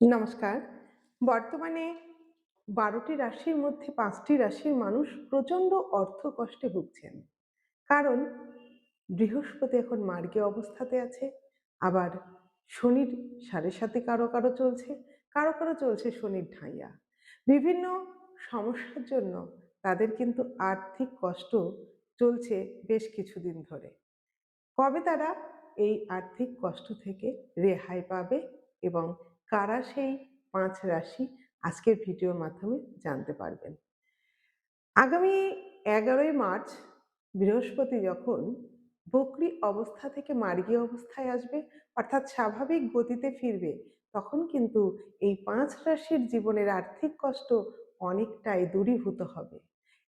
নমস্কার। বর্তমানে বারোটি রাশির মধ্যে পাঁচটি রাশির মানুষ প্রচণ্ড অর্থ কষ্টে ভুগছেন। কারণ বৃহস্পতি এখন মার্গে অবস্থাতে আছে, আবার শনির সাড়ে সাথে কারও কারও চলছে, কারও কারও চলছে শনির ঢাইয়া। বিভিন্ন সমস্যার জন্য তাদের কিন্তু আর্থিক কষ্ট চলছে বেশ কিছুদিন ধরে। কবে তারা এই আর্থিক কষ্ট থেকে রেহাই পাবে এবং কারা সেই পাঁচ রাশি আজকের ভিডিওর মাধ্যমে জানতে পারবেন। আগামী এগারোই মার্চ, বৃহস্পতি যখন বকরি অবস্থা থেকে মার্গী অবস্থায় আসবে, অর্থাৎ স্বাভাবিক গতিতে ফিরবে, তখন কিন্তু এই পাঁচ রাশির জীবনের আর্থিক কষ্ট অনেকটাই দূরীভূত হবে।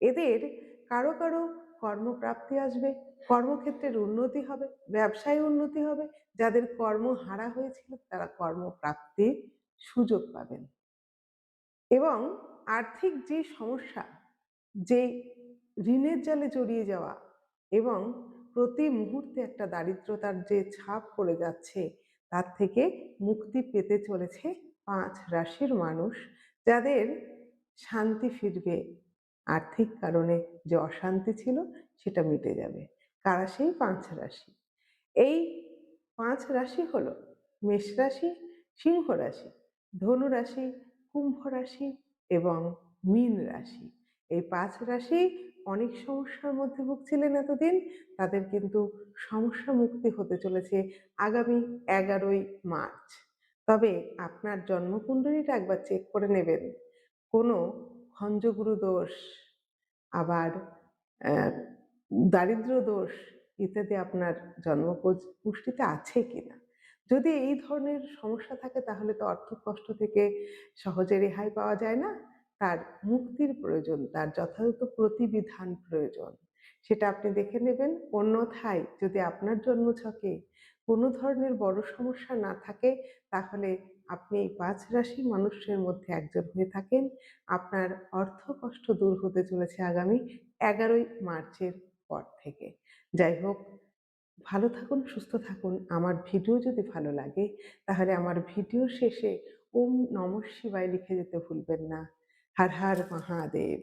এদের কারও কারও কর্মপ্রাপ্তি আসবে, কর্মক্ষেত্রের উন্নতি হবে, ব্যবসায় উন্নতি হবে, যাদের কর্ম হারা হয়েছিল তারা কর্মপ্রাপ্তির সুযোগ পাবেন। এবং আর্থিক যে সমস্যা, যে ঋণের জালে জড়িয়ে যাওয়া এবং প্রতি মুহূর্তে একটা দারিদ্রতার যে ছাপ পড়ে যাচ্ছে, তার থেকে মুক্তি পেতে চলেছে পাঁচ রাশির মানুষ, যাদের শান্তি ফিরবে আর্থিক কারণে যে অশান্তি ছিল সেটা মিটে যাবে। কারা সেই? পাঁচ রাশি। এই পাঁচ রাশি হল মেষ রাশি, সিংহ রাশি, ধনু রাশি, কুম্ভ রাশি এবং মীন রাশি। এই পাঁচ রাশি অনেক সমস্যার মধ্যে ভুগছিলেন এতদিন, তাদের কিন্তু সমস্যা মুক্তি হতে চলেছে আগামী এগারোই মার্চ। তবে আপনার জন্মকুণ্ডলীটা একবার চেক করে নেবেন। কোনো খঞ্জগুরু দোষ আবার দারিদ্র দোষ ইত্যাদি আপনার জন্ম পুষ্টিতে আছে কিনা? যদি এই ধরনের সমস্যা থাকে তাহলে তো অর্থ কষ্ট থেকে সহজে রেহাই পাওয়া যায় না। তার মুক্তির প্রয়োজন, তার যথাযথ প্রতিবিধান প্রয়োজন। সেটা আপনি দেখে নেবেন। অন্যথায় যদি আপনার জন্মছকে কোনো ধরনের বড় সমস্যা না থাকে, তাহলে আপনি এই পাঁচ রাশি মানুষের মধ্যে একজন হয়ে থাকেন। আপনার অর্থ কষ্ট দূর হতে চলেছে আগামী এগারোই মার্চের পর থেকে। যাই হোক, ভালো থাকুন, সুস্থ থাকুন। আমার ভিডিও যদি ভালো লাগে, তাহলে আমার ভিডিও শেষে ওম নম শিবায় লিখে যেতে ভুলবেন না। হর হর মহাদেব।